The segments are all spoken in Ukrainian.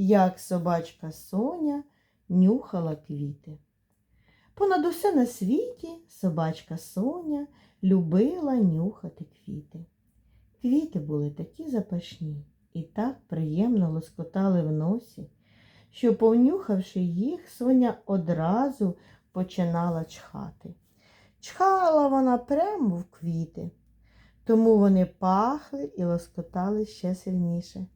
як собачка Соня нюхала квіти. Понад усе на світі собачка Соня любила нюхати квіти. Квіти були такі запашні і так приємно лоскотали в носі, що, повнюхавши їх, Соня одразу починала чхати. Чхала вона прямо в квіти, тому вони пахли і лоскотали ще сильніше.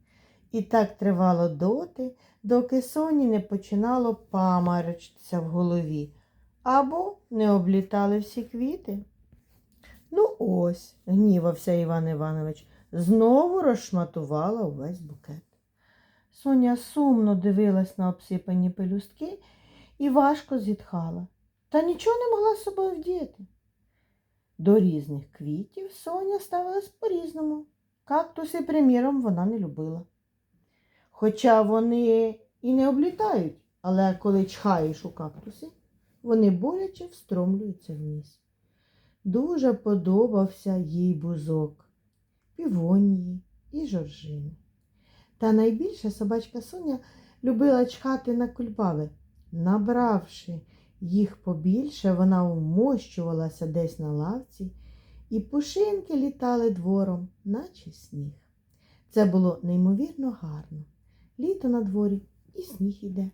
І так тривало доти, доки Соні не починало памарочитися в голові або не облітали всі квіти. Ну ось, гнівався Іван Іванович, знову розшматувала увесь букет. Соня сумно дивилась на обсипані пелюстки і важко зітхала, та нічого не могла з собою вдіяти. До різних квітів Соня ставилась по-різному. Кактуси, приміром, вона не любила. Хоча вони і не облітають, але коли чхаєш у кактуси, вони боляче встромлюються в ніс. Дуже подобався їй бузок, півонії і жоржини. Та найбільше собачка Соня любила чхати на кульбаби. Набравши їх побільше, вона умощувалася десь на лавці, і пушинки літали двором, наче сніг. Це було неймовірно гарно. Літо на дворі і сніг іде.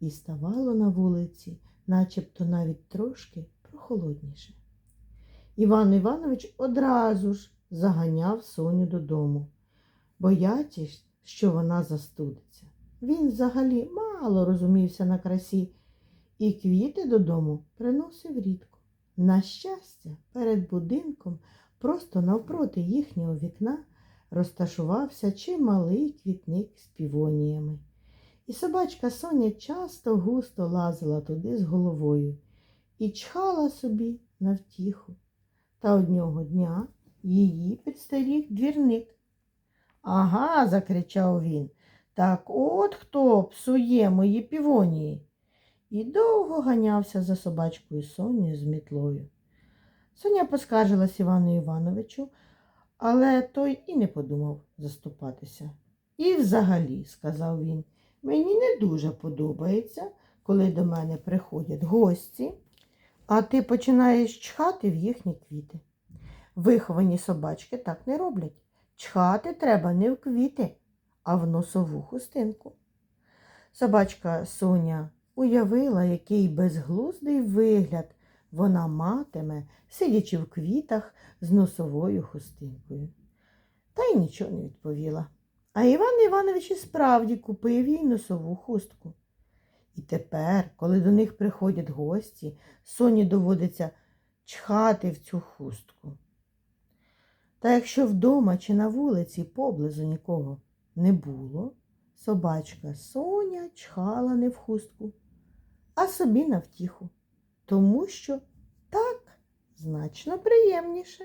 І ставало на вулиці, начебто навіть трошки прохолодніше. Іван Іванович одразу ж заганяв Соню додому, боячись, що вона застудиться. Він взагалі мало розумівся на красі і квіти додому приносив рідко. На щастя, перед будинком, просто навпроти їхнього вікна, розташувався чималий квітник з півоніями. І собачка Соня часто густо лазила туди з головою і чхала собі на втіху. Та одного дня її підстеріг двірник. Ага, закричав він. Так от хто псує мої півонії. І довго ганявся за собачкою Сонею з мітлою. Соня поскаржилась Івану Івановичу, але той і не подумав заступатися. І взагалі, сказав він, мені не дуже подобається, коли до мене приходять гості, а ти починаєш чхати в їхні квіти. Виховані собачки так не роблять. Чхати треба не в квіти, а в носову хустинку. Собачка Соня уявила, який безглуздий вигляд вона матиме, сидячи в квітах з носовою хустинкою. Та й нічого не відповіла. А Іван Іванович і справді купив їй носову хустку. І тепер, коли до них приходять гості, Соні доводиться чхати в цю хустку. Та якщо вдома чи на вулиці поблизу нікого не було, собачка Соня чхала не в хустку, а собі на втіху, тому що так значно приємніше.